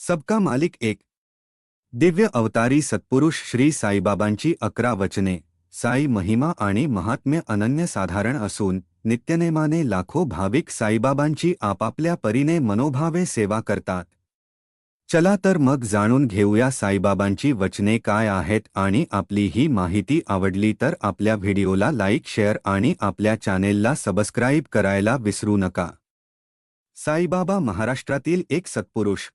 सबका मालिक एक. दिव्य अवतारी सत्पुरुष श्री साईबाबांची अकरा वचने साई महिमा आणि महात्म्य अनन्यसाधारण असून नित्यनेमाने लाखो भाविक साईबाबांची आपापल्या परीने मनोभावे सेवा करतात. चला तर मग जाणून घेऊया साईबाबांची वचने काय आहेत आणि आपली ही माहिती आवडली तर आपल्या व्हिडिओला लाईक शेअर आणि आपल्या चॅनेलला सबस्क्राईब करायला विसरू नका. साईबाबा महाराष्ट्रातील एक सत्पुरुष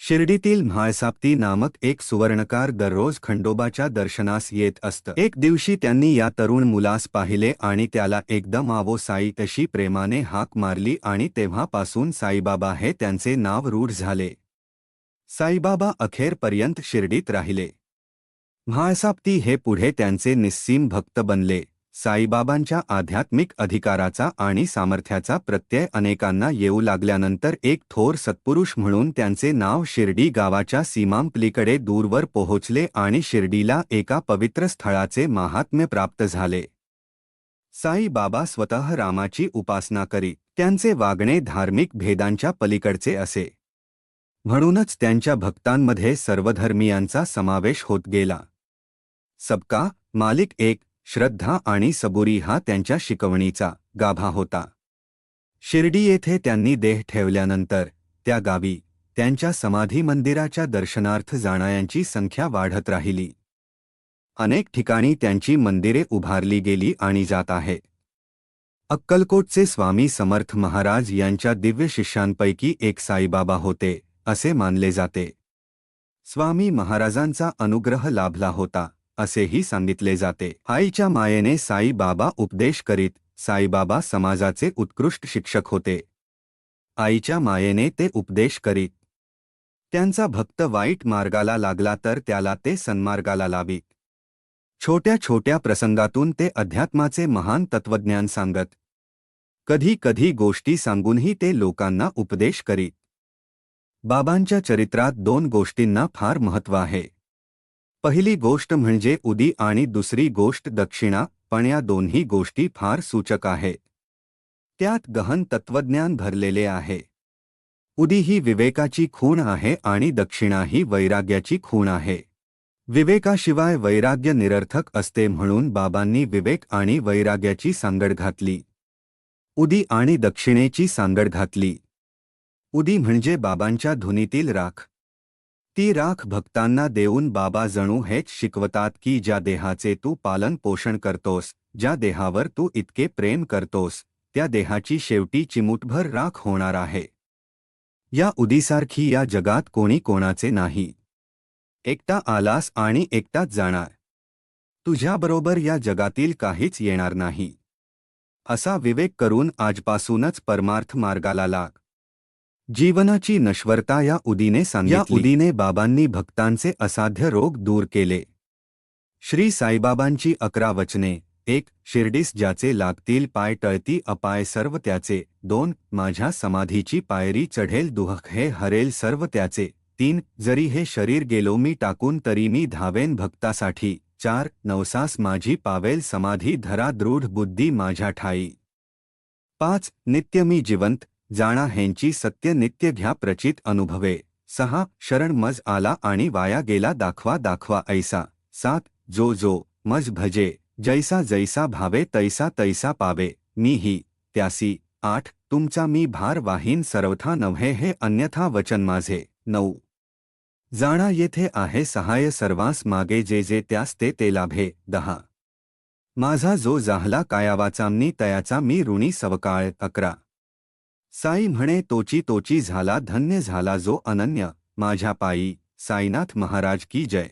शिर्डीतील म्हाळसाप्ती नामक एक सुवर्णकार दररोज खंडोबाच्या दर्शनास येत असत. एक दिवशी त्यांनी या तरुण मुलास पाहिले आणि त्याला एकदम आवो साई तशी प्रेमाने हाक मारली आणि तेव्हापासून साईबाबा हे त्यांचे नाव रूढ झाले. साईबाबा अखेरपर्यंत शिर्डीत राहिले. म्हाळसाप्ती हे पुढे त्यांचे निस्सीम भक्त बनले. साईबाबांच्या आध्यात्मिक अधिकाराचा आणि सामर्थ्याचा प्रत्यय अनेकांना येऊ लागल्यानंतर एक थोर सत्पुरुष म्हणून त्यांचे नाव शिर्डी गावाच्या सीमांपलीकडे दूरवर पोहोचले आणि शिर्डीला एका पवित्र स्थळाचे महात्म्य प्राप्त झाले. साईबाबा स्वतः रामाची उपासना करी त्यांचे वागणे धार्मिक भेदांच्या पलीकडचे असे. म्हणूनच त्यांच्या भक्तांमध्ये सर्वधर्मीयांचा समावेश होत गेला. सबका मालिक एक श्रद्धा आणि सबुरी हा त्यांच्या शिकवणीचा गाभा होता. शिर्डी येथे त्यांनी देह ठेवल्यानंतर त्या गावी त्यांच्या समाधी मंदिराच्या दर्शनार्थ जाणाऱ्यांची संख्या वाढत राहिली. अनेक ठिकाणी त्यांची मंदिरे उभारली गेली आणि जात आहे. अक्कलकोटचे स्वामी समर्थ महाराज यांच्या दिव्य शिष्यांपैकी एक साईबाबा होते असे मानले जाते. स्वामी महाराजांचा अनुग्रह लाभला होता. असेही सांगितले जाते. आईच्या मायेने साईबाबा उपदेश करीत साईबाबा समाजाचे उत्कृष्ट शिक्षक होते. आईच्या मायेने ते उपदेश करीत. त्यांचा भक्त वाईट मार्गाला लागला तर त्याला ते सन्मार्गाला लावीत. छोट्या छोट्या प्रसंगातून ते अध्यात्माचे महान तत्वज्ञान सांगत. कधी कधी गोष्टी सांगूनही ते लोकांना उपदेश करीत. बाबांच्या चरित्रात दोन गोष्टींना फार महत्त्व आहे. पहिली गोष्ट म्हणजे उदी आणि दुसरी गोष्ट दक्षिणा पण या दोन्ही गोष्टी फार सूचक आहेत त्यात गहन तत्वज्ञान भरलेले आहे. उदी ही विवेकाची खूण आहे आणि दक्षिणा ही वैराग्याची खूण आहे. विवेकाशिवाय वैराग्य निरर्थक असते म्हणून बाबांनी विवेक आणि वैराग्याची सांगड घातली. उदी आणि दक्षिणेची सांगड घातली. उदी म्हणजे बाबांच्या धुनीतील राख. ती राख भक्तांना देऊन बाबा जणू हेच शिकवतात की ज्या देहाचे तू पालन पोषण करतोस ज्या देहावर तू इतके प्रेम करतोस त्या देहाची शेवटी चिमुटभर राख होणार आहे. या उदीसारखी या जगात कोणी कोणाचे नाही. एकटा आलास आणि एकटाच जाणार. तुझ्याबरोबर या जगातील काहीच येणार नाही. असा विवेक करून आजपासूनच परमार्थ मार्गाला लाग. जीवनाची नश्वरता या उदीने सांगितली. या उदीने बाबांनी भक्तांचे असाध्य रोग दूर केले. श्री साईबाबांची अकरा वचने. एक, शिर्डीस ज्याचे लागतील पाय टळती अपाय सर्व त्याचे. दोन, माझ्या समाधीची पायरी चढेल दुहक हे हरेल सर्व त्याचे. तीन, जरी हे शरीर गेलो मी टाकून तरी मी धावेन भक्तासाठी. चार, नवसास माझी पावेल समाधी धरा दृढ बुद्धी माझ्या ठाई. पाच, नित्य मी जिवंत. जाणा हेंची सत्य नित्य घ्या प्रचित अनुभवे. सहा शरण मज आला आणि वाया गेला दाखवा दाखवा ऐसा. सात जो जो मज भजे जैसा जैसा भावे तैसा तैसा पावे मी ही त्यासी. आठ तुमचा मी भार वाहीन सर्वथा नव्हे हे अन्यथा वचन माझे. नऊ. जाणा येथे आहे सहाय सर्वांस मागे जे जे त्यास ते ते लाभे. दहा. माझा जो जाहला कायावाचामनी तयाचा मी ऋणी सवकाळ अकरा. साई म्हणे तोची तोची झाला धन्य झाला जो अनन्य माझ्या पायी साईनाथ महाराज की जय.